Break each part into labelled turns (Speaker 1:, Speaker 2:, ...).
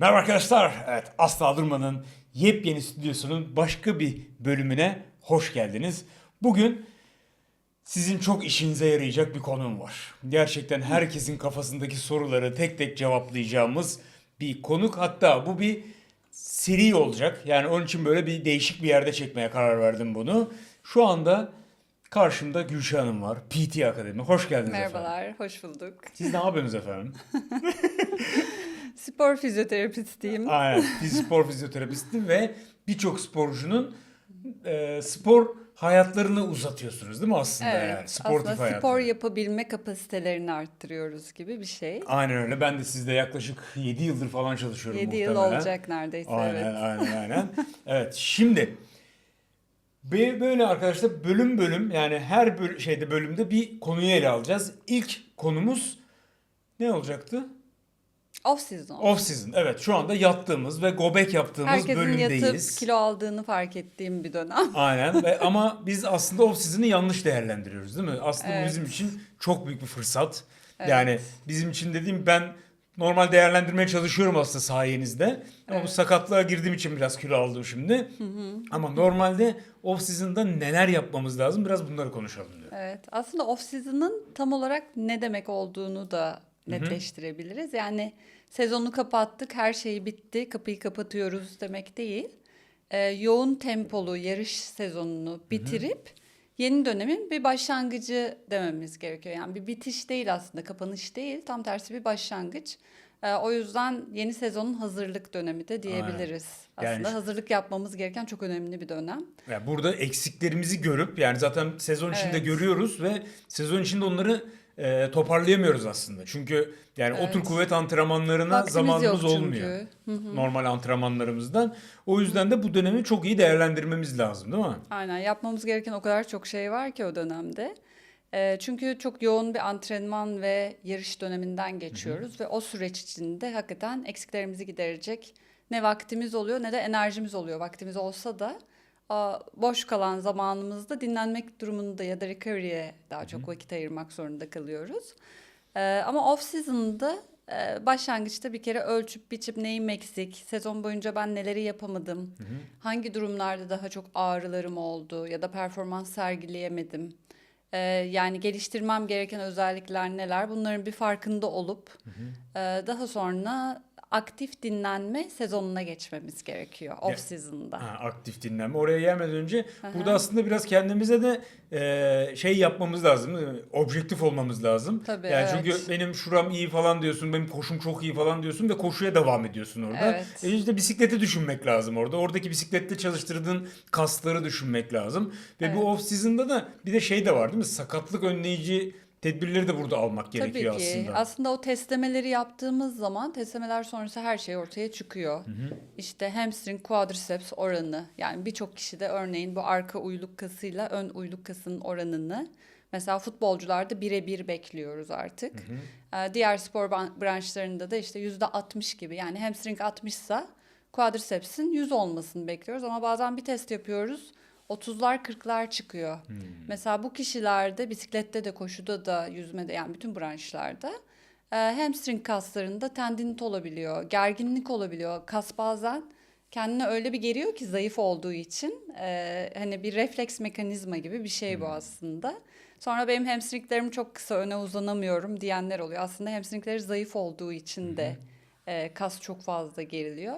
Speaker 1: Merhaba arkadaşlar. Evet Asla Durma'nın yepyeni stüdyosunun başka bir bölümüne hoş geldiniz. Bugün sizin çok işinize yarayacak bir konum var. Gerçekten herkesin kafasındaki soruları tek tek cevaplayacağımız bir konuk. Hatta bu bir seri olacak. Yani onun için böyle bir değişik bir yerde çekmeye karar verdim bunu. Şu anda karşımda Gülşah Hanım var. PT Akademi. Hoş geldiniz efendim.
Speaker 2: Merhabalar, hoş bulduk.
Speaker 1: Siz ne yapıyorsunuz efendim?
Speaker 2: Spor fizyoterapistiyim.
Speaker 1: Aynen. Biz spor fizyoterapisti ve birçok sporcunun e, spor hayatlarını uzatıyorsunuz değil mi aslında
Speaker 2: Evet,
Speaker 1: yani? Sportif
Speaker 2: aslında
Speaker 1: hayatları.
Speaker 2: spor yapabilme kapasitelerini arttırıyoruz gibi bir şey.
Speaker 1: Aynen öyle. Ben de sizde yaklaşık 7 yıldır falan çalışıyorum
Speaker 2: 7 yıl
Speaker 1: muhtemelen.
Speaker 2: olacak neredeyse
Speaker 1: Aynen
Speaker 2: evet.
Speaker 1: aynen aynen. evet şimdi böyle arkadaşlar bölüm bölüm yani her böl- şeyde bölümde bir konuyu ele alacağız. İlk konumuz ne olacaktı?
Speaker 2: Off season.
Speaker 1: Off season. Evet şu anda yattığımız ve gobek yaptığımız
Speaker 2: Herkesin
Speaker 1: bölümdeyiz.
Speaker 2: yatıp kilo aldığını fark ettiğim bir dönem.
Speaker 1: Aynen ve ama biz aslında off season'ı yanlış değerlendiriyoruz değil mi? Aslında bu
Speaker 2: Evet.
Speaker 1: bizim için çok büyük bir fırsat.
Speaker 2: Evet.
Speaker 1: Yani bizim için dediğim ben normal değerlendirmeye çalışıyorum aslında sayenizde. Ama bu
Speaker 2: Evet.
Speaker 1: sakatlığa girdiğim için biraz kilo aldım şimdi. Ama normalde off season'da neler yapmamız lazım biraz bunları konuşalım diyor.
Speaker 2: Evet, aslında off season'ın tam olarak ne demek olduğunu da netleştirebiliriz. Yani sezonu kapattık, her şey bitti, kapıyı kapatıyoruz demek değil. Ee, yoğun tempolu yarış sezonunu bitirip yeni dönemin bir başlangıcı dememiz gerekiyor. Yani bir bitiş değil aslında, kapanış değil, tam tersi bir başlangıç. Ee, o yüzden yeni sezonun hazırlık dönemi de diyebiliriz.
Speaker 1: Yani
Speaker 2: Aslında
Speaker 1: şu-
Speaker 2: hazırlık yapmamız gereken çok önemli bir dönem.
Speaker 1: Yani burada eksiklerimizi görüp yani zaten sezon içinde
Speaker 2: Evet.
Speaker 1: görüyoruz ve sezon içinde onları e, toparlayamıyoruz aslında. Çünkü yani
Speaker 2: Evet.
Speaker 1: otur kuvvet antrenmanlarına
Speaker 2: Vaktimiz
Speaker 1: zamanımız olmuyor. Normal antrenmanlarımızdan. O yüzden de bu dönemi çok iyi değerlendirmemiz lazım değil mi?
Speaker 2: Aynen yapmamız gereken o kadar çok şey var ki o dönemde. Ee, çünkü çok yoğun bir antrenman ve yarış döneminden geçiyoruz ve o süreç içinde hakikaten eksiklerimizi giderecek ne vaktimiz oluyor ne de enerjimiz oluyor. Vaktimiz olsa da boş kalan zamanımızda dinlenmek durumunda ya da recovery'e daha çok vakit ayırmak zorunda kalıyoruz. Ee, ama off season'da e, başlangıçta bir kere ölçüp biçip neyim eksik, sezon boyunca ben neleri yapamadım, hangi durumlarda daha çok ağrılarım oldu ya da performans sergileyemedim. Ee, yani geliştirmem gereken özellikler neler bunların bir farkında olup e, daha sonra aktif dinlenme sezonuna geçmemiz gerekiyor off season'da.
Speaker 1: Ha, aktif dinlenme. Oraya gelmeden önce burada aslında biraz kendimize de e, şey yapmamız lazım. değil mi? Objektif olmamız lazım.
Speaker 2: Tabii,
Speaker 1: yani
Speaker 2: evet.
Speaker 1: çünkü benim şuram iyi falan diyorsun, benim koşum çok iyi falan diyorsun ve koşuya devam ediyorsun orada.
Speaker 2: Evet.
Speaker 1: E işte bisikleti düşünmek lazım orada. Oradaki bisikletle çalıştırdığın kasları düşünmek lazım. Ve bu off season'da da bir de şey de var değil mi? Sakatlık önleyici tedbirleri de burada almak gerekiyor
Speaker 2: Tabii ki.
Speaker 1: aslında.
Speaker 2: o testlemeleri yaptığımız zaman testlemeler sonrası her şey ortaya çıkıyor. İşte hamstring quadriceps oranı yani birçok kişide örneğin bu arka uyluk kasıyla ön uyluk kasının oranını mesela futbolcularda birebir bekliyoruz artık. Ee, diğer spor branşlarında da işte yüzde 60 gibi yani hamstring 60 ise quadriceps'in 100 olmasını bekliyoruz ama bazen bir test yapıyoruz 30'lar 40'lar çıkıyor. Mesela bu kişilerde bisiklette de koşuda da yüzmede yani bütün branşlarda e, hamstring kaslarında tendinit olabiliyor, gerginlik olabiliyor. Kas bazen kendine öyle bir geriyor ki zayıf olduğu için e, hani bir refleks mekanizma gibi bir şey bu aslında. Sonra benim hamstringlerim çok kısa öne uzanamıyorum diyenler oluyor. Aslında hamstringleri zayıf olduğu için de e, kas çok fazla geriliyor.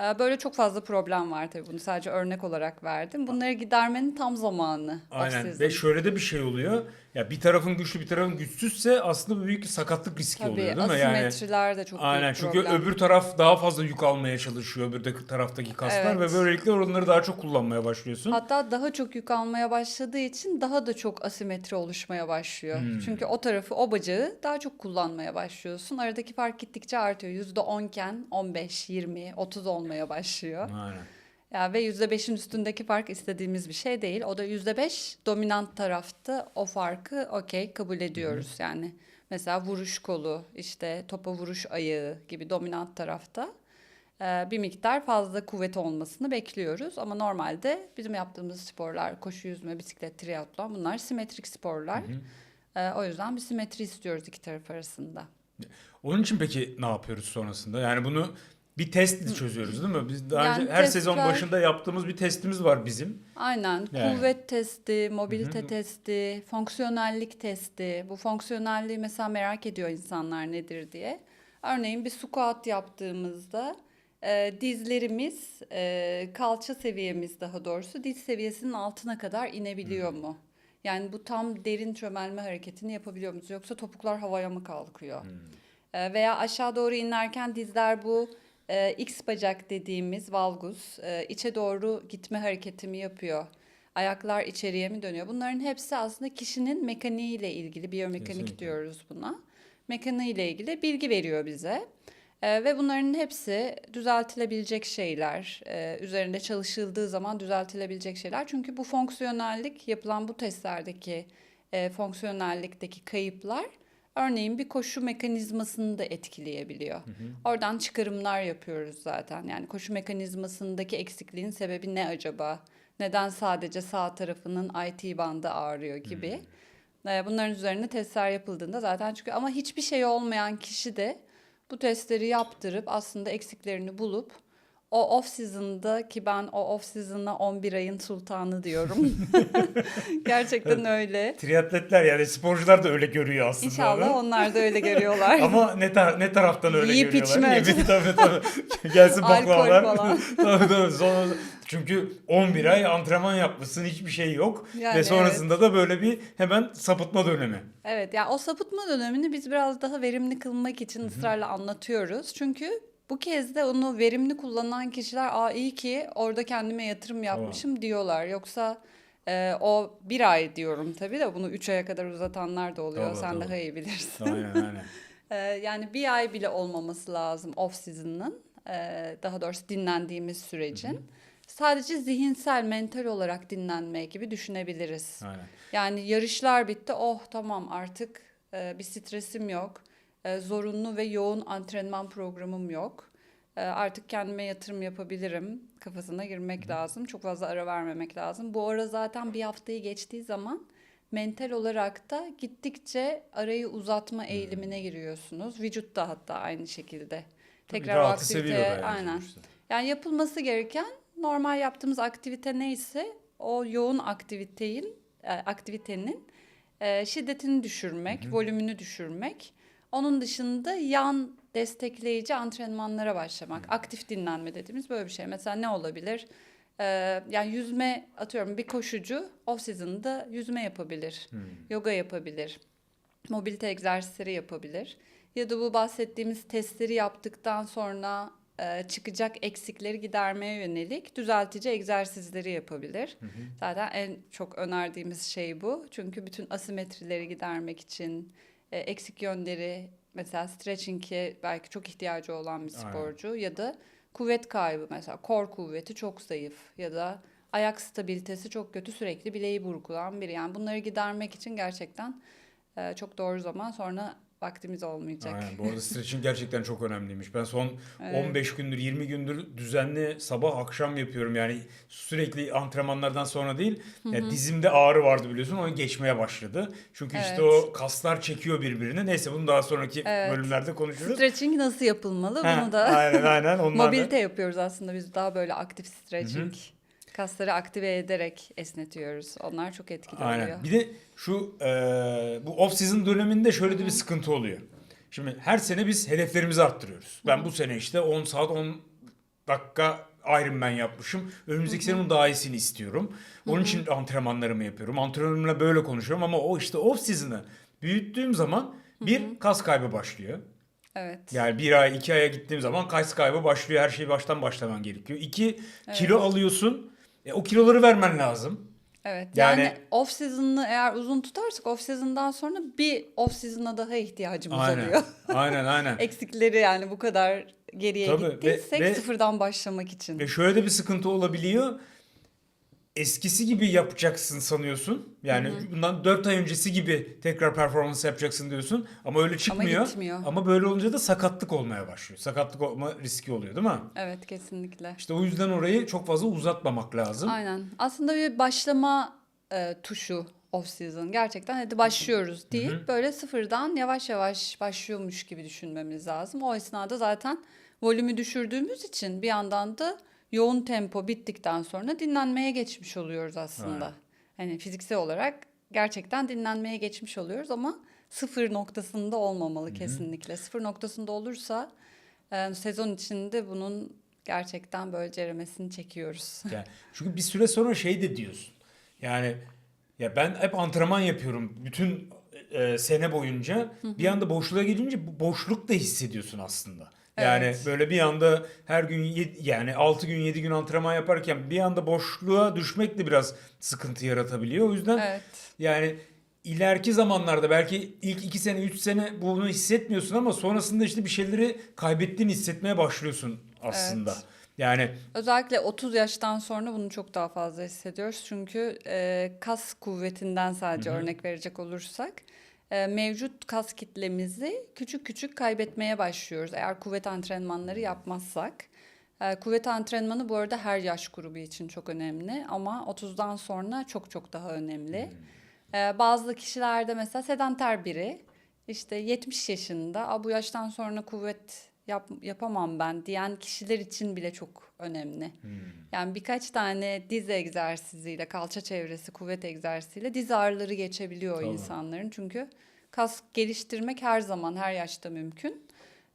Speaker 2: E, Böyle çok fazla problem var tabii bunu sadece örnek olarak verdim. Bunları gidermenin tam zamanı.
Speaker 1: Aynen ve şöyle de bir şey oluyor. Ya bir tarafın güçlü bir tarafın güçsüzse aslında büyük bir sakatlık riski
Speaker 2: Tabii
Speaker 1: oluyor değil mi? Yani
Speaker 2: asimetriler de çok
Speaker 1: Aynen
Speaker 2: büyük
Speaker 1: çünkü
Speaker 2: problem.
Speaker 1: öbür taraf daha fazla yük almaya çalışıyor öbür taraftaki kaslar
Speaker 2: Evet.
Speaker 1: ve böylelikle onları daha çok kullanmaya başlıyorsun.
Speaker 2: Hatta daha çok yük almaya başladığı için daha da çok asimetri oluşmaya başlıyor.
Speaker 1: Hmm.
Speaker 2: Çünkü o tarafı, o bacağı daha çok kullanmaya başlıyorsun. Aradaki fark gittikçe artıyor. %10 iken 15, 20, 30 olmaya başlıyor.
Speaker 1: Aynen.
Speaker 2: Ya ve %5'in üstündeki fark istediğimiz bir şey değil. O da %5 dominant tarafta o farkı okey kabul ediyoruz yani. Mesela vuruş kolu, işte topa vuruş ayağı gibi dominant tarafta bir miktar fazla kuvvet olmasını bekliyoruz. Ama normalde bizim yaptığımız sporlar koşu, yüzme, bisiklet, triatlon bunlar simetrik sporlar. E, o yüzden bir simetri istiyoruz iki taraf arasında.
Speaker 1: Onun için peki ne yapıyoruz sonrasında? Yani bunu bir test çözüyoruz değil mi? Biz daha
Speaker 2: Yani
Speaker 1: önce her sezon
Speaker 2: testler-
Speaker 1: başında yaptığımız bir testimiz var bizim.
Speaker 2: Aynen.
Speaker 1: Yani.
Speaker 2: Kuvvet testi, mobilite testi, fonksiyonellik testi. Bu fonksiyonelliği mesela merak ediyor insanlar nedir diye. Örneğin bir squat yaptığımızda e, dizlerimiz, e, kalça seviyemiz daha doğrusu diz seviyesinin altına kadar inebiliyor mu? Yani bu tam derin çömelme hareketini yapabiliyor muyuz? Yoksa topuklar havaya mı kalkıyor? E, veya aşağı doğru inerken dizler bu e, X bacak dediğimiz valgus e, içe doğru gitme hareketimi yapıyor. Ayaklar içeriye mi dönüyor? Bunların hepsi aslında kişinin mekaniğiyle ilgili, biyomekanik
Speaker 1: Kesinlikle.
Speaker 2: diyoruz buna. Mekaniğiyle ilgili bilgi veriyor bize. E, ve bunların hepsi düzeltilebilecek şeyler. E, üzerinde çalışıldığı zaman düzeltilebilecek şeyler. Çünkü bu fonksiyonellik, yapılan bu testlerdeki e, fonksiyonellikteki kayıplar örneğin bir koşu mekanizmasını da etkileyebiliyor. Oradan çıkarımlar yapıyoruz zaten. Yani koşu mekanizmasındaki eksikliğin sebebi ne acaba? Neden sadece sağ tarafının IT bandı ağrıyor gibi. E, Bunların üzerine testler yapıldığında zaten çıkıyor. Ama hiçbir şey olmayan kişi de bu testleri yaptırıp aslında eksiklerini bulup o off season'da ki ben o off season'a 11 ayın sultanı diyorum. Gerçekten öyle.
Speaker 1: Triatletler yani sporcular da öyle görüyor aslında.
Speaker 2: İnşallah onlar da öyle görüyorlar.
Speaker 1: Ama ne, tar- ne taraftan öyle
Speaker 2: Yiyip
Speaker 1: görüyorlar?
Speaker 2: içme.
Speaker 1: Yiyip tabii tabii. Gelsin
Speaker 2: Alkol
Speaker 1: baklavalar.
Speaker 2: falan.
Speaker 1: tabii tabii. Sonra, çünkü 11 ay antrenman yapmışsın hiçbir şey yok.
Speaker 2: Yani
Speaker 1: Ve sonrasında da böyle bir hemen sapıtma dönemi.
Speaker 2: Evet yani o sapıtma dönemini biz biraz daha verimli kılmak için ısrarla anlatıyoruz. Çünkü bu kez de onu verimli kullanan kişiler aa iyi ki orada kendime yatırım yapmışım diyorlar. Yoksa e, o bir ay diyorum tabii de bunu üç aya kadar uzatanlar da oluyor.
Speaker 1: Tabii,
Speaker 2: Sen
Speaker 1: tabii.
Speaker 2: daha iyi bilirsin.
Speaker 1: Aynen aynen.
Speaker 2: E, yani bir ay bile olmaması lazım off season'ın. e, daha doğrusu dinlendiğimiz sürecin. Sadece zihinsel, mental olarak dinlenme gibi düşünebiliriz.
Speaker 1: aynen.
Speaker 2: Yani yarışlar bitti. Oh tamam artık e, bir stresim yok. E, zorunlu ve yoğun antrenman programım yok. E, artık kendime yatırım yapabilirim. Kafasına girmek lazım. Çok fazla ara vermemek lazım. Bu ara zaten bir haftayı geçtiği zaman mental olarak da gittikçe arayı uzatma eğilimine giriyorsunuz. Vücut da hatta aynı şekilde. Tekrar o aktiviteye
Speaker 1: yani
Speaker 2: aynen.
Speaker 1: sonuçta.
Speaker 2: Yani yapılması gereken normal yaptığımız aktivite neyse o yoğun aktiviteyin e, aktivitenin e, şiddetini düşürmek, volümünü düşürmek. Onun dışında yan destekleyici antrenmanlara başlamak. Aktif dinlenme dediğimiz böyle bir şey. Mesela ne olabilir? Ee, yani yüzme atıyorum bir koşucu off season'da yüzme yapabilir. Yoga yapabilir. Mobilite egzersizleri yapabilir. Ya da bu bahsettiğimiz testleri yaptıktan sonra e, çıkacak eksikleri gidermeye yönelik düzeltici egzersizleri yapabilir. Zaten en çok önerdiğimiz şey bu. Çünkü bütün asimetrileri gidermek için e, eksik yönleri mesela stretching'e belki çok ihtiyacı olan bir
Speaker 1: Aynen.
Speaker 2: sporcu ya da kuvvet kaybı mesela kor kuvveti çok zayıf ya da ayak stabilitesi çok kötü sürekli bileği burkulan biri. Yani bunları gidermek için gerçekten e, çok doğru zaman sonra vaktimiz olmayacak.
Speaker 1: Aynen. Bu arada stretching gerçekten çok önemliymiş. Ben son
Speaker 2: Evet.
Speaker 1: 15 gündür 20 gündür düzenli sabah akşam yapıyorum. Yani sürekli antrenmanlardan sonra değil. Ya dizimde ağrı vardı biliyorsun. Onu geçmeye başladı. Çünkü işte
Speaker 2: Evet.
Speaker 1: o kaslar çekiyor birbirini. Neyse bunu daha sonraki
Speaker 2: Evet.
Speaker 1: bölümlerde konuşuruz.
Speaker 2: Stretching nasıl yapılmalı
Speaker 1: Ha,
Speaker 2: bunu da
Speaker 1: Aynen aynen.
Speaker 2: Mobilite yapıyoruz aslında biz daha böyle aktif stretching. Kasları aktive ederek esnetiyoruz. Onlar çok etkili oluyor.
Speaker 1: Aynen. Bir de şu e, bu off season döneminde şöyle de bir sıkıntı oluyor. Şimdi her sene biz hedeflerimizi arttırıyoruz. Ben bu sene işte 10 saat 10 dakika Ironman yapmışım. Önümüzdeki sene bunun daha iyisini istiyorum. Onun için antrenmanlarımı yapıyorum. Antrenörümle böyle konuşuyorum ama o işte off season'ı büyüttüğüm zaman bir kas kaybı başlıyor.
Speaker 2: Evet.
Speaker 1: Yani bir ay iki aya gittiğim zaman kas kaybı başlıyor. Her şeyi baştan başlaman gerekiyor. İki kilo alıyorsun. E, o kiloları vermen lazım.
Speaker 2: Evet.
Speaker 1: Yani-
Speaker 2: Yani, off season'ı eğer uzun tutarsak off season'dan sonra bir off season'a daha ihtiyacımız
Speaker 1: Aynen.
Speaker 2: oluyor.
Speaker 1: Aynen aynen.
Speaker 2: Eksikleri yani bu kadar geriye
Speaker 1: Tabii, ve-
Speaker 2: gittiysek
Speaker 1: ve-
Speaker 2: sıfırdan başlamak için.
Speaker 1: Ve şöyle de bir sıkıntı olabiliyor. Eskisi gibi yapacaksın sanıyorsun. Yani bundan 4 ay öncesi gibi tekrar performans yapacaksın diyorsun. Ama öyle çıkmıyor.
Speaker 2: gitmiyor.
Speaker 1: Ama böyle olunca da sakatlık olmaya başlıyor. Sakatlık olma riski oluyor değil mi?
Speaker 2: Evet kesinlikle.
Speaker 1: İşte o yüzden orayı çok fazla uzatmamak lazım.
Speaker 2: Aynen. Aslında bir başlama e, tuşu off season. Gerçekten hadi başlıyoruz deyip böyle sıfırdan yavaş yavaş başlıyormuş gibi düşünmemiz lazım. O esnada zaten volümü düşürdüğümüz için bir yandan da yoğun tempo bittikten sonra dinlenmeye geçmiş oluyoruz aslında.
Speaker 1: Aynen.
Speaker 2: Hani fiziksel olarak gerçekten dinlenmeye geçmiş oluyoruz ama sıfır noktasında olmamalı kesinlikle. Sıfır noktasında olursa e, sezon içinde bunun gerçekten böyle ceremesini çekiyoruz.
Speaker 1: Yani çünkü bir süre sonra şey de diyorsun. Yani ya ben hep antrenman yapıyorum bütün e, sene boyunca. Bir anda boşluğa gelince boşluk da hissediyorsun aslında. Yani
Speaker 2: Evet.
Speaker 1: böyle bir anda her gün yani 6 gün 7 gün antrenman yaparken bir anda boşluğa düşmek de biraz sıkıntı yaratabiliyor. O yüzden
Speaker 2: Evet.
Speaker 1: yani ileriki zamanlarda belki ilk 2 sene 3 sene bunu hissetmiyorsun ama sonrasında işte bir şeyleri kaybettiğini hissetmeye başlıyorsun aslında.
Speaker 2: Evet.
Speaker 1: Yani
Speaker 2: Özellikle 30 yaştan sonra bunu çok daha fazla hissediyoruz. Çünkü e, kas kuvvetinden sadece örnek verecek olursak e, mevcut kas kitlemizi küçük küçük kaybetmeye başlıyoruz. Eğer kuvvet antrenmanları yapmazsak. E, kuvvet antrenmanı bu arada her yaş grubu için çok önemli ama 30'dan sonra çok çok daha önemli. E, bazı kişilerde mesela sedanter biri işte 70 yaşında "Aa, bu yaştan sonra kuvvet yap, yapamam ben diyen kişiler için bile çok önemli. Yani birkaç tane diz egzersiziyle, kalça çevresi kuvvet egzersiziyle diz ağrıları geçebiliyor
Speaker 1: Tabii.
Speaker 2: insanların. Çünkü kas geliştirmek her zaman, her yaşta mümkün.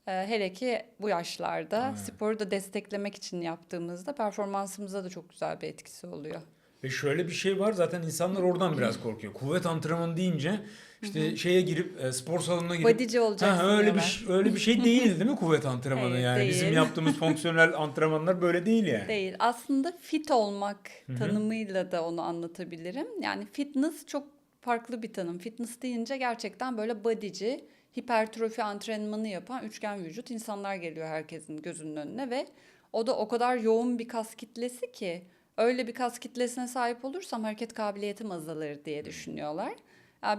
Speaker 2: Ee, hele ki bu yaşlarda
Speaker 1: Aynen.
Speaker 2: sporu da desteklemek için yaptığımızda performansımıza da çok güzel bir etkisi oluyor.
Speaker 1: Ve şöyle bir şey var zaten insanlar oradan biraz korkuyor. Kuvvet antrenmanı deyince işte şeye girip e, spor salonuna girip
Speaker 2: Bodyci olacaksın
Speaker 1: ha, öyle bir
Speaker 2: diyorlar.
Speaker 1: ş- öyle bir şey değil değil mi kuvvet antrenmanı
Speaker 2: Hayır,
Speaker 1: yani bizim
Speaker 2: değil.
Speaker 1: yaptığımız fonksiyonel antrenmanlar böyle değil yani.
Speaker 2: Değil. Aslında fit olmak tanımıyla da onu anlatabilirim. Yani fitness çok farklı bir tanım. Fitness deyince gerçekten böyle bodyci, hipertrofi antrenmanı yapan üçgen vücut insanlar geliyor herkesin gözünün önüne ve o da o kadar yoğun bir kas kitlesi ki öyle bir kas kitlesine sahip olursam hareket kabiliyetim azalır diye düşünüyorlar. Ya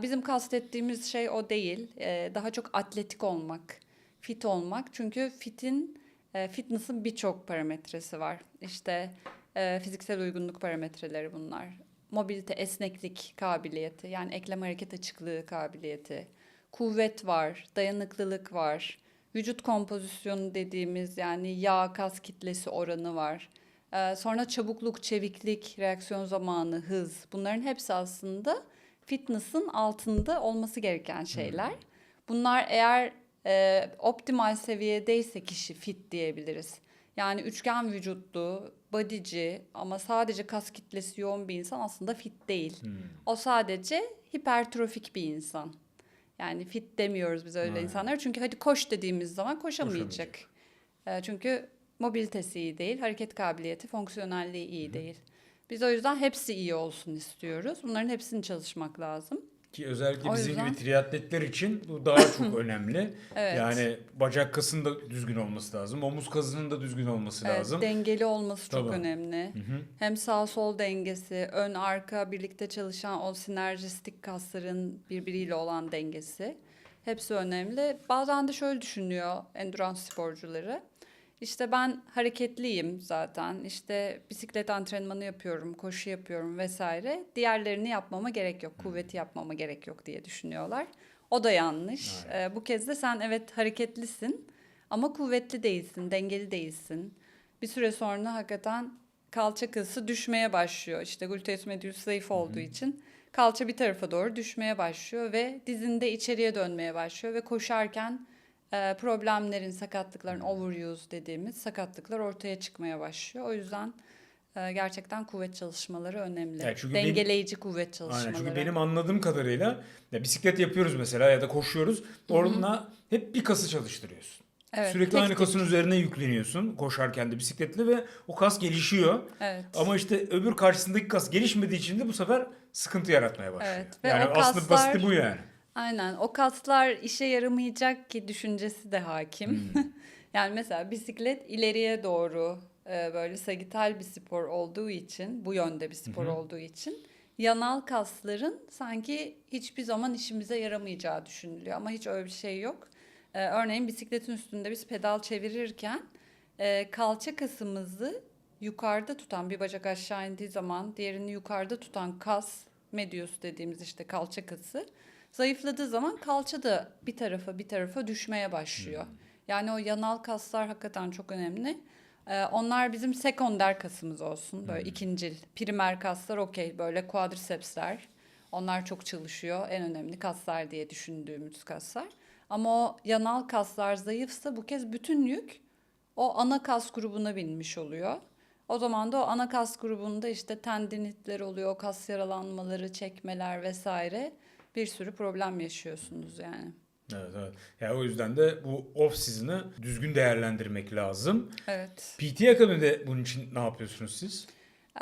Speaker 2: bizim kastettiğimiz şey o değil. Ee, daha çok atletik olmak, fit olmak. Çünkü fitin e, fitness'ın birçok parametresi var. İşte e, fiziksel uygunluk parametreleri bunlar. Mobilite, esneklik kabiliyeti, yani eklem hareket açıklığı kabiliyeti. Kuvvet var, dayanıklılık var. Vücut kompozisyonu dediğimiz yani yağ kas kitlesi oranı var. E, sonra çabukluk, çeviklik, reaksiyon zamanı, hız. Bunların hepsi aslında fitness'ın altında olması gereken şeyler. Bunlar eğer e, optimal seviyedeyse kişi fit diyebiliriz. Yani üçgen vücutlu, bodyci ama sadece kas kitlesi yoğun bir insan aslında fit değil. O sadece hipertrofik bir insan. Yani fit demiyoruz biz öyle
Speaker 1: Aynen.
Speaker 2: insanlar. Çünkü hadi koş dediğimiz zaman koşamayacak. E, çünkü mobilitesi iyi değil, hareket kabiliyeti, fonksiyonelliği iyi değil. Biz o yüzden hepsi iyi olsun istiyoruz. Bunların hepsini çalışmak lazım.
Speaker 1: Ki özellikle
Speaker 2: O
Speaker 1: bizim
Speaker 2: yüzden-
Speaker 1: gibi triatletler için bu daha çok önemli.
Speaker 2: Evet.
Speaker 1: Yani bacak kasının da düzgün olması lazım. Omuz kasının da düzgün olması
Speaker 2: Evet,
Speaker 1: lazım.
Speaker 2: dengeli olması çok
Speaker 1: Tabii.
Speaker 2: önemli. Hem sağ sol dengesi, ön arka birlikte çalışan o sinerjistik kasların birbiriyle olan dengesi. Hepsi önemli. Bazen de şöyle düşünüyor endurance sporcuları. İşte ben hareketliyim zaten. İşte bisiklet antrenmanı yapıyorum, koşu yapıyorum vesaire. Diğerlerini yapmama gerek yok, kuvveti yapmama gerek yok diye düşünüyorlar. O da yanlış. Ee, bu kez de sen evet hareketlisin ama kuvvetli değilsin, dengeli değilsin. Bir süre sonra hakikaten kalça kası düşmeye başlıyor. İşte gluteus medius zayıf olduğu için kalça bir tarafa doğru düşmeye başlıyor ve dizinde içeriye dönmeye başlıyor ve koşarken e, problemlerin, sakatlıkların overuse dediğimiz sakatlıklar ortaya çıkmaya başlıyor. O yüzden e, gerçekten kuvvet çalışmaları önemli.
Speaker 1: Yani çünkü benim-
Speaker 2: Dengeleyici kuvvet çalışmaları.
Speaker 1: Aynen çünkü benim anladığım kadarıyla ya bisiklet yapıyoruz mesela ya da koşuyoruz. Orada hep bir kası çalıştırıyorsun.
Speaker 2: Evet,
Speaker 1: Sürekli
Speaker 2: tek
Speaker 1: aynı kasın üzerine yükleniyorsun koşarken de bisikletle ve o kas gelişiyor.
Speaker 2: Evet.
Speaker 1: Ama işte öbür karşısındaki kas gelişmediği için de bu sefer sıkıntı yaratmaya başlıyor.
Speaker 2: Evet, ve
Speaker 1: yani aslında
Speaker 2: kaslar-
Speaker 1: basiti bu yani.
Speaker 2: Aynen o kaslar işe yaramayacak ki düşüncesi de hakim.
Speaker 1: Hmm.
Speaker 2: yani mesela bisiklet ileriye doğru e, böyle sagital bir spor olduğu için bu yönde bir spor olduğu için yanal kasların sanki hiçbir zaman işimize yaramayacağı düşünülüyor ama hiç öyle bir şey yok. E, örneğin bisikletin üstünde biz pedal çevirirken e, kalça kasımızı yukarıda tutan bir bacak aşağı indiği zaman diğerini yukarıda tutan kas medius dediğimiz işte kalça kası zayıfladığı zaman kalça da bir tarafa bir tarafa düşmeye başlıyor. Yani o yanal kaslar hakikaten çok önemli. Ee, onlar bizim sekonder kasımız olsun. Böyle ikincil. Primer kaslar okey. Böyle quadricepsler. Onlar çok çalışıyor. En önemli kaslar diye düşündüğümüz kaslar. Ama o yanal kaslar zayıfsa bu kez bütün yük o ana kas grubuna binmiş oluyor. O zaman da o ana kas grubunda işte tendinitler oluyor, kas yaralanmaları, çekmeler vesaire bir sürü problem yaşıyorsunuz yani.
Speaker 1: Evet evet. Yani o yüzden de bu off season'ı düzgün değerlendirmek lazım.
Speaker 2: Evet.
Speaker 1: PT akabinde bunun için ne yapıyorsunuz siz?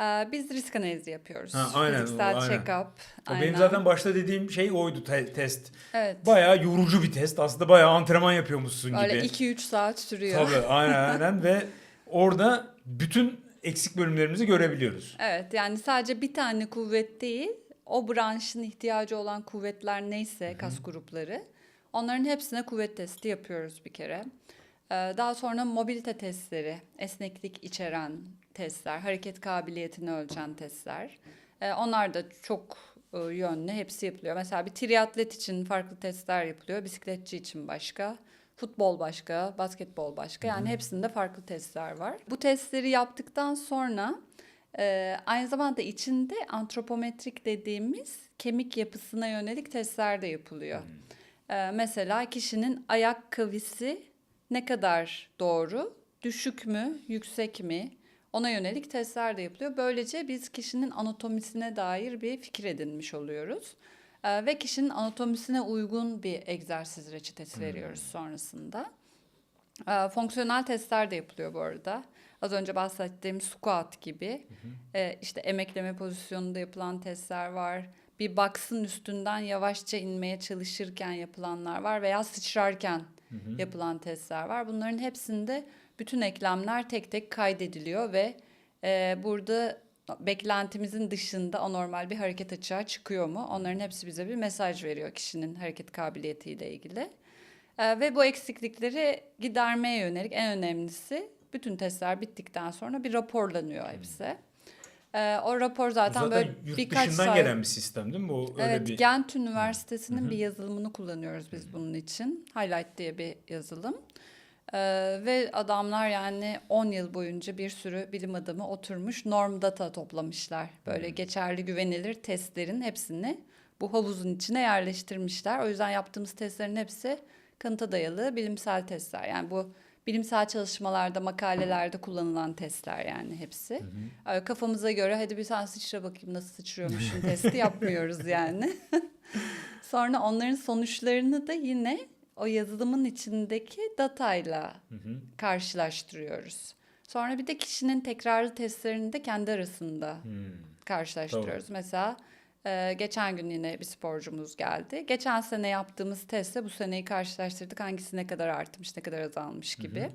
Speaker 2: Ee, biz risk analizi yapıyoruz.
Speaker 1: Ha, aynen,
Speaker 2: Fiziksel
Speaker 1: aynen.
Speaker 2: check-up.
Speaker 1: O Benim
Speaker 2: aynen.
Speaker 1: zaten başta dediğim şey oydu te- test.
Speaker 2: Evet.
Speaker 1: Bayağı yorucu bir test. Aslında bayağı antrenman yapıyormuşsun
Speaker 2: Böyle
Speaker 1: gibi.
Speaker 2: 2-3 saat sürüyor.
Speaker 1: Tabii aynen aynen ve orada bütün eksik bölümlerimizi görebiliyoruz.
Speaker 2: Evet yani sadece bir tane kuvvet değil o branşın ihtiyacı olan kuvvetler neyse kas grupları onların hepsine kuvvet testi yapıyoruz bir kere. Ee, Daha sonra mobilite testleri, esneklik içeren testler, hareket kabiliyetini ölçen testler. Ee, Onlar da çok e, yönlü hepsi yapılıyor. Mesela bir triatlet için farklı testler yapılıyor, bisikletçi için başka. Futbol başka, basketbol başka. Yani hepsinde farklı testler var. Bu testleri yaptıktan sonra e, aynı zamanda içinde antropometrik dediğimiz kemik yapısına yönelik testler de yapılıyor. E, mesela kişinin ayak kavisi ne kadar doğru, düşük mü, yüksek mi? Ona yönelik testler de yapılıyor. Böylece biz kişinin anatomisine dair bir fikir edinmiş oluyoruz. Ee, ve kişinin anatomisine uygun bir egzersiz reçetesi veriyoruz sonrasında. Ee, fonksiyonel testler de yapılıyor bu arada. Az önce bahsettiğim squat gibi. Ee, işte emekleme pozisyonunda yapılan testler var. Bir box'ın üstünden yavaşça inmeye çalışırken yapılanlar var veya sıçrarken yapılan testler var. Bunların hepsinde bütün eklemler tek tek kaydediliyor ve e, burada beklentimizin dışında anormal bir hareket açığa çıkıyor mu? Onların hepsi bize bir mesaj veriyor kişinin hareket kabiliyetiyle ilgili. E, ve bu eksiklikleri gidermeye yönelik en önemlisi bütün testler bittikten sonra bir raporlanıyor hepsi. E, o rapor zaten,
Speaker 1: zaten
Speaker 2: böyle
Speaker 1: yurt
Speaker 2: birkaç
Speaker 1: dışından
Speaker 2: sayfa.
Speaker 1: gelen bir sistem değil mi? Bu öyle
Speaker 2: Evet,
Speaker 1: bir
Speaker 2: Gent Üniversitesi'nin bir yazılımını kullanıyoruz biz bunun için. Highlight diye bir yazılım. Ee, ve adamlar yani 10 yıl boyunca bir sürü bilim adamı oturmuş norm data toplamışlar. Böyle geçerli güvenilir testlerin hepsini bu havuzun içine yerleştirmişler. O yüzden yaptığımız testlerin hepsi kanıta dayalı bilimsel testler. Yani bu bilimsel çalışmalarda, makalelerde kullanılan testler yani hepsi. Ee, Kafamıza göre hadi bir sen sıçra bakayım nasıl sıçrıyormuşsun testi yapmıyoruz yani. Sonra onların sonuçlarını da yine o yazılımın içindeki datayla karşılaştırıyoruz. Sonra bir de kişinin tekrarlı testlerini de kendi arasında karşılaştırıyoruz. Mesela e, geçen gün yine bir sporcumuz geldi. Geçen sene yaptığımız testle bu seneyi karşılaştırdık. Hangisi ne kadar artmış, ne kadar azalmış gibi.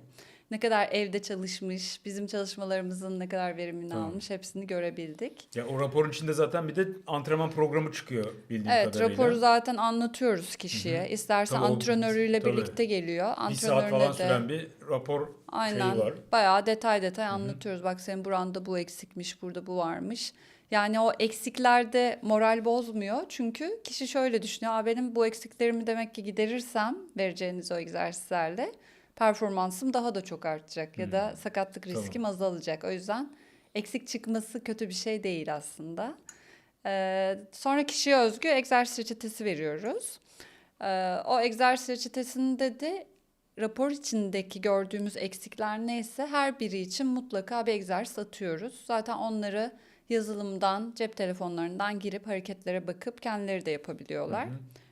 Speaker 2: Ne kadar evde çalışmış, bizim çalışmalarımızın ne kadar verimini
Speaker 1: Tamam.
Speaker 2: almış hepsini görebildik.
Speaker 1: Ya o raporun içinde zaten bir de antrenman programı çıkıyor bildiğim
Speaker 2: Evet,
Speaker 1: kadarıyla.
Speaker 2: raporu zaten anlatıyoruz kişiye. İsterse
Speaker 1: Tabii o-
Speaker 2: antrenörüyle
Speaker 1: tabii.
Speaker 2: birlikte geliyor.
Speaker 1: bir saat falan
Speaker 2: Antrenörüne de
Speaker 1: süren bir rapor
Speaker 2: aynen
Speaker 1: şeyi var.
Speaker 2: bayağı detay detay anlatıyoruz. Bak senin buranda bu eksikmiş, burada bu varmış. Yani o eksiklerde moral bozmuyor. Çünkü kişi şöyle düşünüyor. Aa, benim bu eksiklerimi demek ki giderirsem vereceğiniz o egzersizlerle performansım daha da çok artacak. Ya da sakatlık
Speaker 1: Tamam.
Speaker 2: riskim azalacak. O yüzden eksik çıkması kötü bir şey değil aslında. Ee, sonra kişiye özgü egzersiz reçetesi veriyoruz. Ee, o egzersiz reçetesinde de rapor içindeki gördüğümüz eksikler neyse her biri için mutlaka bir egzersiz atıyoruz. Zaten onları yazılımdan, cep telefonlarından girip hareketlere bakıp kendileri de yapabiliyorlar.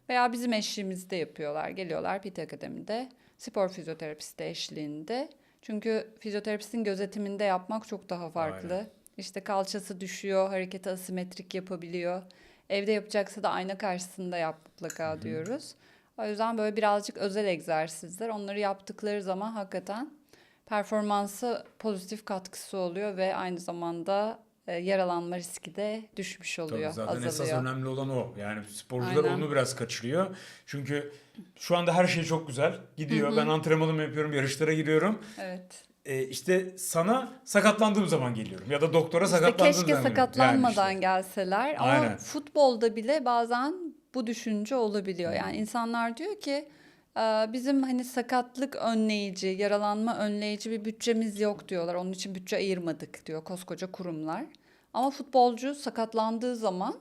Speaker 2: Veya bizim eşliğimizde yapıyorlar. Geliyorlar PT Akademi'de spor fizyoterapisti eşliğinde. Çünkü fizyoterapistin gözetiminde yapmak çok daha farklı.
Speaker 1: Aynen.
Speaker 2: İşte kalçası düşüyor, hareketi asimetrik yapabiliyor. Evde yapacaksa da ayna karşısında yap mutlaka diyoruz. O yüzden böyle birazcık özel egzersizler. Onları yaptıkları zaman hakikaten performansa pozitif katkısı oluyor ve aynı zamanda yaralanma riski de düşmüş oluyor,
Speaker 1: Tabii zaten esas
Speaker 2: azalıyor.
Speaker 1: önemli olan o. Yani sporcular
Speaker 2: Aynen.
Speaker 1: onu biraz kaçırıyor. Çünkü şu anda her şey çok güzel. Gidiyor. Ben antrenmanımı yapıyorum, yarışlara giriyorum.
Speaker 2: Evet.
Speaker 1: Ee, işte sana sakatlandığım zaman geliyorum. Ya da doktora
Speaker 2: İşte
Speaker 1: sakatlandığım
Speaker 2: keşke
Speaker 1: zaman geliyorum.
Speaker 2: sakatlanmadan
Speaker 1: Yani işte.
Speaker 2: gelseler ama
Speaker 1: Aynen.
Speaker 2: futbolda bile bazen bu düşünce olabiliyor. Yani insanlar diyor ki Bizim hani sakatlık önleyici, yaralanma önleyici bir bütçemiz yok diyorlar. Onun için bütçe ayırmadık diyor koskoca kurumlar. Ama futbolcu sakatlandığı zaman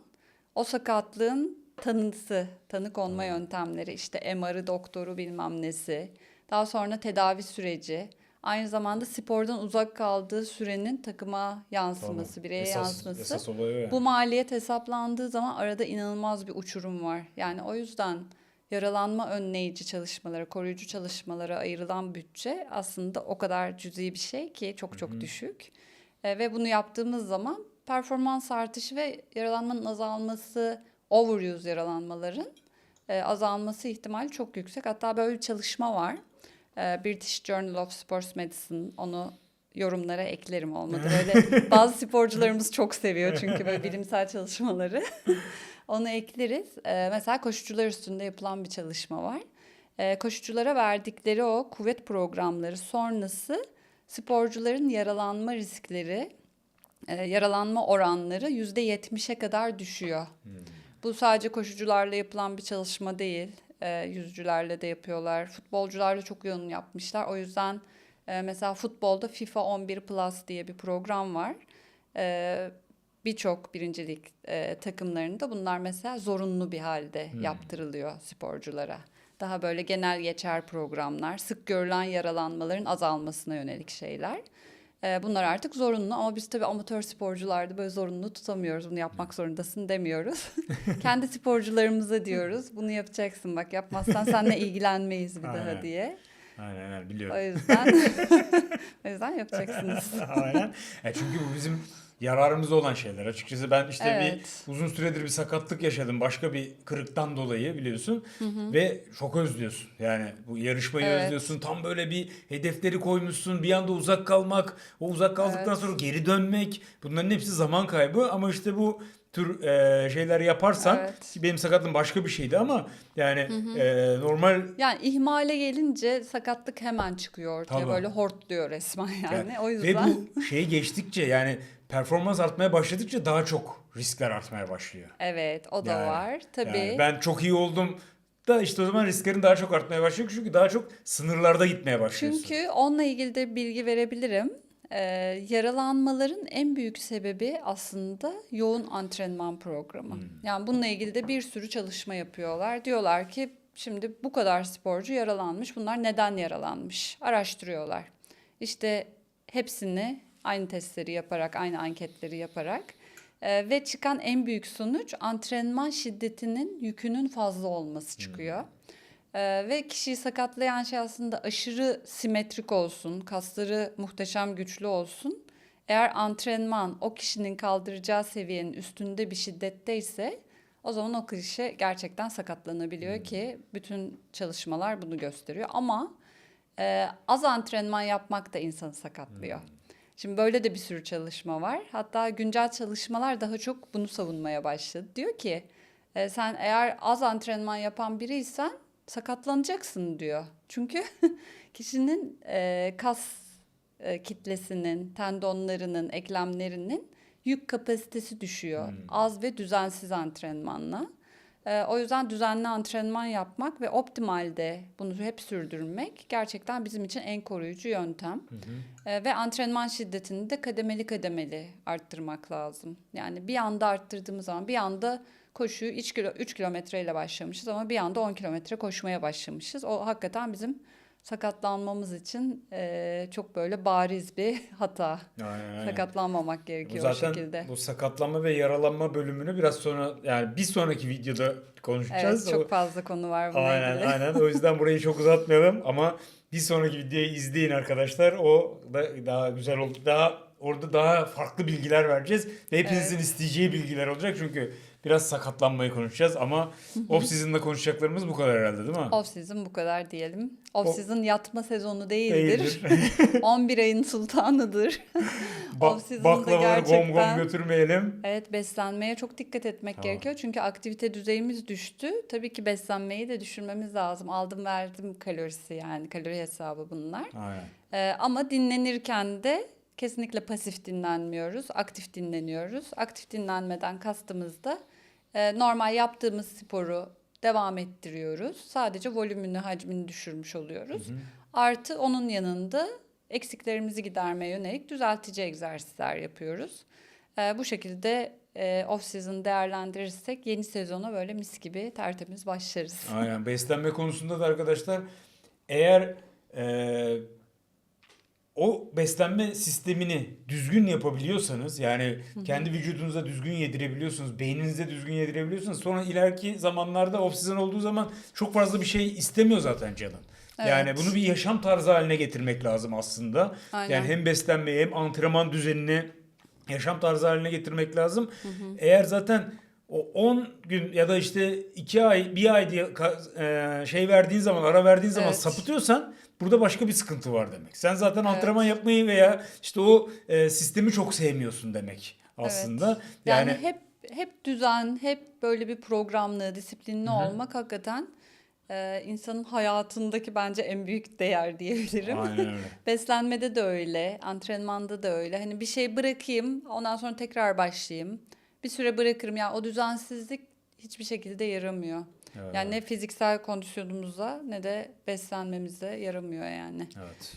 Speaker 2: o sakatlığın tanısı, tanı konma yöntemleri, işte MR'ı, doktoru bilmem nesi, daha sonra tedavi süreci, aynı zamanda spordan uzak kaldığı sürenin takıma yansıması, bireye
Speaker 1: Esas-
Speaker 2: yansıması.
Speaker 1: Esas yani.
Speaker 2: Bu maliyet hesaplandığı zaman arada inanılmaz bir uçurum var. Yani o yüzden yaralanma önleyici çalışmalara, koruyucu çalışmalara ayrılan bütçe aslında o kadar cüzi bir şey ki çok çok düşük. E, ve bunu yaptığımız zaman performans artışı ve yaralanmanın azalması, overuse yaralanmaların e, azalması ihtimali çok yüksek. Hatta böyle bir çalışma var. E, British Journal of Sports Medicine onu yorumlara eklerim olmadı. Böyle bazı sporcularımız çok seviyor çünkü böyle bilimsel çalışmaları. Onu ekleriz. Ee, mesela koşucular üstünde yapılan bir çalışma var. Ee, koşuculara verdikleri o kuvvet programları sonrası sporcuların yaralanma riskleri, e, yaralanma oranları yüzde yetmişe kadar düşüyor. Bu sadece koşucularla yapılan bir çalışma değil. E, yüzücülerle de yapıyorlar. Futbolcularla çok yoğun yapmışlar. O yüzden e, mesela futbolda FIFA 11 Plus diye bir program var. E, Birçok birincilik e, takımlarında bunlar mesela zorunlu bir halde yaptırılıyor sporculara. Daha böyle genel geçer programlar, sık görülen yaralanmaların azalmasına yönelik şeyler. E, bunlar artık zorunlu ama biz tabii amatör sporcularda böyle zorunlu tutamıyoruz. Bunu yapmak zorundasın demiyoruz. Kendi sporcularımıza diyoruz. Bunu yapacaksın bak yapmazsan seninle ilgilenmeyiz bir daha diye.
Speaker 1: Aynen aynen
Speaker 2: O
Speaker 1: biliyorum.
Speaker 2: yüzden o yüzden yapacaksınız.
Speaker 1: aynen. E çünkü bu bizim yararımıza olan şeyler. Açıkçası ben işte
Speaker 2: Evet.
Speaker 1: bir uzun süredir bir sakatlık yaşadım. Başka bir kırıktan dolayı biliyorsun. Ve çok özlüyorsun. Yani bu yarışmayı
Speaker 2: Evet.
Speaker 1: özlüyorsun. Tam böyle bir hedefleri koymuşsun. Bir anda uzak kalmak. O uzak kaldıktan
Speaker 2: Evet.
Speaker 1: sonra geri dönmek. Bunların hepsi zaman kaybı. Ama işte bu tür e, şeyler yaparsan
Speaker 2: Evet.
Speaker 1: benim sakatlığım başka bir şeydi ama yani e, normal
Speaker 2: Yani ihmale gelince sakatlık hemen çıkıyor ortaya.
Speaker 1: Tabii.
Speaker 2: Böyle hortluyor resmen yani.
Speaker 1: Yani
Speaker 2: o
Speaker 1: Ve
Speaker 2: yüzden
Speaker 1: bu şey geçtikçe yani performans artmaya başladıkça daha çok riskler artmaya başlıyor.
Speaker 2: evet o da
Speaker 1: Yani-
Speaker 2: var. Tabii.
Speaker 1: Yani ben çok iyi oldum da işte o zaman risklerin daha çok artmaya başlıyor. Çünkü daha çok sınırlarda gitmeye başlıyorsun.
Speaker 2: Çünkü onunla ilgili de bilgi verebilirim. Ee, yaralanmaların en büyük sebebi aslında yoğun antrenman programı. Yani bununla ilgili de bir sürü çalışma yapıyorlar. Diyorlar ki şimdi bu kadar sporcu yaralanmış. Bunlar neden yaralanmış? Araştırıyorlar. İşte hepsini aynı testleri yaparak, aynı anketleri yaparak e, ve çıkan en büyük sonuç antrenman şiddetinin yükünün fazla olması çıkıyor. Ee, ve kişiyi sakatlayan şey aslında aşırı simetrik olsun, kasları muhteşem güçlü olsun. Eğer antrenman o kişinin kaldıracağı seviyenin üstünde bir şiddetteyse o zaman o kişi gerçekten sakatlanabiliyor ki bütün çalışmalar bunu gösteriyor. Ama e, az antrenman yapmak da insanı sakatlıyor. Şimdi böyle de bir sürü çalışma var. Hatta güncel çalışmalar daha çok bunu savunmaya başladı. Diyor ki e, sen eğer az antrenman yapan biriysen sakatlanacaksın diyor. Çünkü kişinin e, kas e, kitlesinin, tendonlarının, eklemlerinin yük kapasitesi düşüyor. Az ve düzensiz antrenmanla. E, o yüzden düzenli antrenman yapmak ve optimalde bunu hep sürdürmek gerçekten bizim için en koruyucu yöntem. E, ve antrenman şiddetini de kademeli kademeli arttırmak lazım. Yani bir anda arttırdığımız zaman bir anda koşuyu 3 kilo 3 kilometreyle başlamışız ama bir anda 10 kilometre koşmaya başlamışız. O hakikaten bizim sakatlanmamız için e, çok böyle bariz bir hata.
Speaker 1: Aynen, aynen.
Speaker 2: Sakatlanmamak
Speaker 1: Bu
Speaker 2: gerekiyor o
Speaker 1: zaten
Speaker 2: şekilde.
Speaker 1: bu sakatlanma ve yaralanma bölümünü biraz sonra yani bir sonraki videoda konuşacağız.
Speaker 2: Evet çok
Speaker 1: O-
Speaker 2: fazla konu var bununla
Speaker 1: Aynen
Speaker 2: ilgili.
Speaker 1: aynen. O yüzden burayı çok uzatmayalım ama bir sonraki videoyu izleyin arkadaşlar. O da daha güzel oldu. Daha orada daha farklı bilgiler vereceğiz ve hepinizin isteyeceği bilgiler olacak çünkü biraz sakatlanmayı konuşacağız ama off season'da konuşacaklarımız bu kadar herhalde değil mi?
Speaker 2: Off season bu kadar diyelim. Off
Speaker 1: O-
Speaker 2: season yatma sezonu değildir.
Speaker 1: Değildir.
Speaker 2: 11 ayın sultanıdır.
Speaker 1: Ba-
Speaker 2: Off
Speaker 1: baklavaları gom gom
Speaker 2: gerçekten-
Speaker 1: götürmeyelim.
Speaker 2: Evet beslenmeye çok dikkat etmek
Speaker 1: Tamam.
Speaker 2: gerekiyor. Çünkü aktivite düzeyimiz düştü. Tabii ki beslenmeyi de düşürmemiz lazım. Aldım verdim kalorisi yani kalori hesabı bunlar.
Speaker 1: Aynen.
Speaker 2: Ee, ama dinlenirken de kesinlikle pasif dinlenmiyoruz. Aktif dinleniyoruz. Aktif dinlenmeden kastımız da e, normal yaptığımız sporu devam ettiriyoruz. Sadece volümünü, hacmini düşürmüş oluyoruz. Artı onun yanında eksiklerimizi gidermeye yönelik düzeltici egzersizler yapıyoruz. Ee, bu şekilde e, off season değerlendirirsek yeni sezona böyle mis gibi tertemiz başlarız.
Speaker 1: Aynen beslenme konusunda da arkadaşlar eğer e, o beslenme sistemini düzgün yapabiliyorsanız yani kendi vücudunuza düzgün yedirebiliyorsunuz, beyninize düzgün yedirebiliyorsanız sonra ileriki zamanlarda season olduğu zaman çok fazla bir şey istemiyor zaten canın. Yani
Speaker 2: Evet.
Speaker 1: bunu bir yaşam tarzı haline getirmek lazım aslında.
Speaker 2: Aynen.
Speaker 1: Yani hem beslenmeyi hem antrenman düzenini yaşam tarzı haline getirmek lazım. Eğer zaten o 10 gün ya da işte 2 ay, 1 ay diye e, şey verdiğin zaman, ara verdiğin zaman
Speaker 2: Evet.
Speaker 1: sapıtıyorsan burada başka bir sıkıntı var demek. Sen zaten antrenman yapmayı veya işte o e, sistemi çok sevmiyorsun demek aslında.
Speaker 2: Yani,
Speaker 1: Yani,
Speaker 2: hep hep düzen, hep böyle bir programlı, disiplinli olmak hakikaten e, insanın hayatındaki bence en büyük değer diyebilirim.
Speaker 1: aynen öyle.
Speaker 2: Beslenmede de öyle, antrenmanda da öyle. Hani bir şey bırakayım, ondan sonra tekrar başlayayım. Bir süre bırakırım. Yani o düzensizlik hiçbir şekilde yaramıyor.
Speaker 1: Evet.
Speaker 2: Yani ne fiziksel kondisyonumuza ne de beslenmemize yaramıyor yani.
Speaker 1: Evet.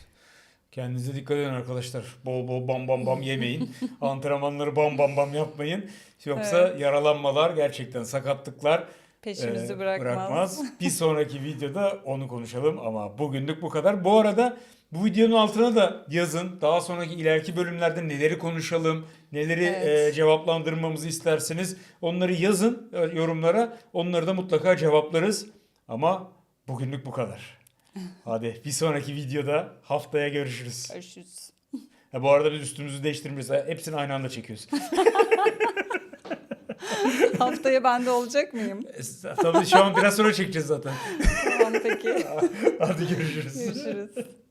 Speaker 1: Kendinize dikkat edin arkadaşlar. Bol bol bam bam bam yemeyin. Antrenmanları bam bam bam yapmayın. Yoksa yaralanmalar, gerçekten sakatlıklar
Speaker 2: Peşimizi
Speaker 1: e,
Speaker 2: bırakmaz.
Speaker 1: Bir sonraki videoda onu konuşalım ama bugünlük bu kadar. Bu arada bu videonun altına da yazın. Daha sonraki ileriki bölümlerde neleri konuşalım, neleri
Speaker 2: Evet.
Speaker 1: e, cevaplandırmamızı isterseniz onları yazın e, yorumlara. Onları da mutlaka cevaplarız. Ama bugünlük bu kadar. Hadi bir sonraki videoda haftaya görüşürüz.
Speaker 2: Görüşürüz.
Speaker 1: Ha, bu arada biz üstümüzü değiştirmişiz. Hepsini aynı anda çekiyoruz.
Speaker 2: Haftaya bende olacak mıyım?
Speaker 1: E, Tabii şu an biraz sonra çekeceğiz zaten.
Speaker 2: Tamam peki.
Speaker 1: Hadi görüşürüz.
Speaker 2: Görüşürüz.